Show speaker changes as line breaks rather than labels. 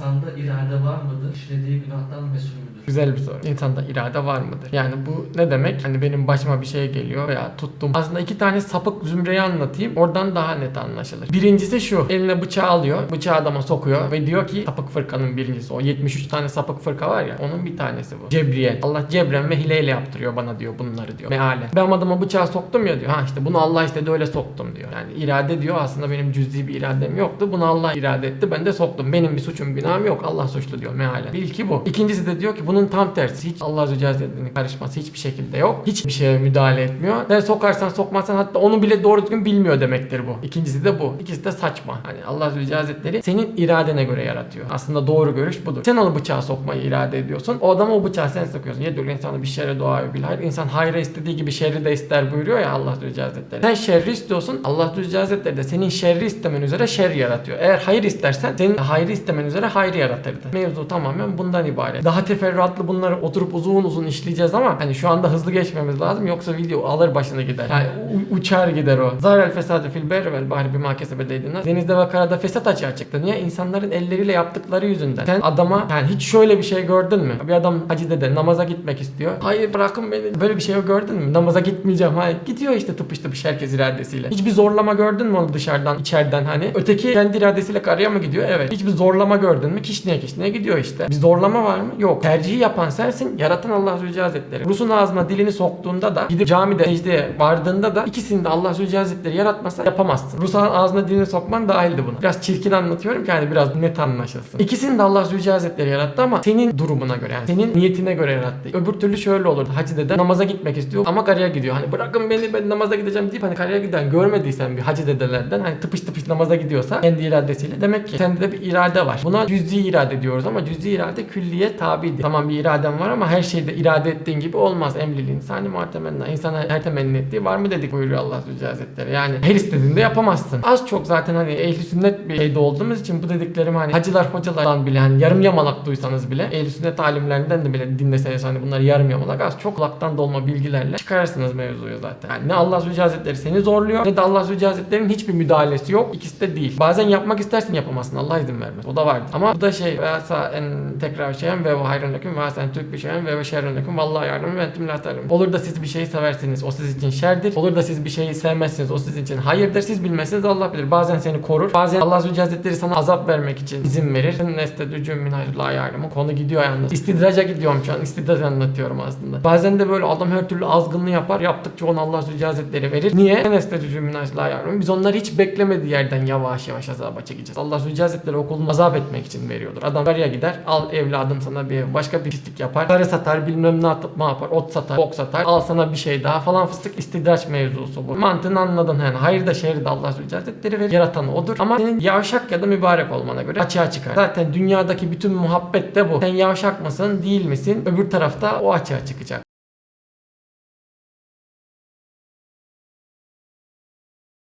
İnsanda irade var mıdır? İşlediği günahtan mesul müdür?
Güzel bir soru. İnsanda irade var mıdır? Yani bu ne demek? Hani benim başıma bir şey geliyor veya tuttum. Aslında iki tane sapık zümreyi anlatayım. Oradan daha net anlaşılır. Birincisi şu. Eline bıçağı alıyor. Bıçağı adama sokuyor ve diyor ki sapık fırkanın birincisi. O 73 tane sapık fırka var ya. Onun bir tanesi bu. Cebriye. Allah cebren ve hileyle yaptırıyor bana diyor bunları diyor. Meale. Ben adama bıçağı soktum ya diyor. Ha işte bunu Allah istedi öyle soktum diyor. Yani irade diyor aslında benim cüzi bir iradem yoktu. Bunu Allah irade etti. Ben de soktum. Benim bir suçum günahım yok. Allah suçlu diyor meale. Bir ilki bu. İkincisi de diyor ki bunun tam tersi. Hiç Allah Azze Celle'nin karışması hiçbir şekilde yok. Hiçbir şeye müdahale etmiyor. Sen sokarsan sokmazsan hatta onu bile doğru düzgün bilmiyor demektir bu. İkincisi de bu. İkisi de saçma. Hani Allah Azze Hazretleri senin iradene göre yaratıyor. Aslında doğru görüş budur. Sen onu bıçağa sokmayı irade ediyorsun. O adama o bıçağı sen sokuyorsun. Yedül insanı bir şerre dua bil hayır. İnsan hayra istediği gibi şerri de ister buyuruyor ya Allah Azze Hazretleri. Sen şerri istiyorsun. Allah Azze Hazretleri de senin şerri istemen üzere şer yaratıyor. Eğer hayır istersen senin hayrı istemen üzere hayrı yaratırdı. Mevzu tamamen bundan ibaret. Daha teferruatlı bunları oturup uzun uzun işleyeceğiz ama hani şu anda hızlı geçmemiz lazım yoksa video alır başını gider. Yani uçar gider o. Zahirel fesadı fil berri vel bahri bima kesebedeydin nas. Denizde ve karada fesat açığa çıktı. Niye? İnsanların elleriyle yaptıkları yüzünden. Sen adama yani hiç şöyle bir şey gördün mü? Bir adam hacı dede namaza gitmek istiyor. Hayır bırakın beni. Böyle bir şey gördün mü? Namaza gitmeyeceğim. Hayır. Gidiyor işte tıpış tıpış herkes iradesiyle. Hiçbir zorlama gördün mü onu dışarıdan, içeriden hani? Öteki kendi iradesiyle karıya mı gidiyor? Evet. Hiçbir zorlama gördün mü? Kişniye kişniye gidiyor işte. Bir zorlama var mı? Yok. Tercihi yapan sensin. Yaratan Allah Celle Hazretleri. Rus'un ağzına dilini soktuğunda da gidip camide secdeye vardığında da ikisini de Allah Celle Hazretleri yaratmasa yapamazsın. Rus'un ağzına dilini sokman dahildi buna. Biraz çirkin anlatıyorum ki hani biraz net anlaşılsın. İkisini de Allah Celle Hazretleri yarattı ama senin durumuna göre yani senin niyetine göre yarattı. Öbür türlü şöyle olur. Hacı dede namaza gitmek istiyor ama karıya gidiyor. Hani bırakın beni ben namaza gideceğim deyip hani karıya giden görmediysen bir hacı dedelerden hani tıpış tıpış namaza gidiyorsa kendi iradesiyle demek ki sende de bir irade var. Buna cüz'i irade diyoruz ama cüz'i irade külliye tabidir. Tamam bir iraden var ama her şeyde irade ettiğin gibi olmaz. Emril insani muhtemenna. İnsana her temenni ettiği var mı dedik buyuruyor Allah Celle Hazretleri. Yani her istediğinde yapamazsın. Az çok zaten hani ehli sünnet bir şeyde olduğumuz için bu dediklerim hani hacılar hocalardan bile hani yarım yamalak duysanız bile ehli sünnet alimlerinden de bile dinleseniz hani bunlar yarım yamalak az çok kulaktan dolma bilgilerle çıkarırsınız mevzuyu zaten. Yani ne Allah Celle Hazretleri seni zorluyor ne de Allah Celle Hazretleri'nin hiçbir müdahalesi yok. İkisi de değil. Bazen yapmak istersin yapamazsın. Allah izin vermez. O da vardır. Ama bu da şey ve asa en tekrar şeyen ve hayrun leküm ve sen Türk bir şeyen ve şerrun leküm vallahi yardım ve entum la tarım. Olur da siz bir şeyi seversiniz. O sizin için şerdir. Olur da siz bir şeyi sevmezsiniz. O sizin için hayırdır. Siz bilmezsiniz Allah bilir. Bazen seni korur. Bazen Allah Azze ve Hazretleri sana azap vermek için izin verir. Nestedücüm min la yardım. Konu gidiyor yalnız. İstidraca gidiyorum şu an. İstidraç anlatıyorum aslında. Bazen de böyle adam her türlü azgınlığı yapar. Yaptıkça ona Allah Azze ve Hazretleri verir. Niye? Nestedücüm min la yardım. Biz onları hiç beklemediği yerden yavaş yavaş azaba çekeceğiz. Allah Azze ve Hazretleri okulunu azap etmek için veriyordur. Adam karıya gider. Al evladım sana bir. Başka bir pislik yapar. Karı satar bilmem ne atıp ne yapar. Ot satar. Bok satar. Al sana bir şey daha falan fıstık istidraç mevzusu bu. Mantığını anladın yani. Hayır da şerri de Allah Hazretleri verir. Yaratanı odur. Ama senin yavşak ya da mübarek olmana göre açığa çıkar. Zaten dünyadaki bütün muhabbet de bu. Sen yavşak mısın değil misin? Öbür tarafta o açığa çıkacak.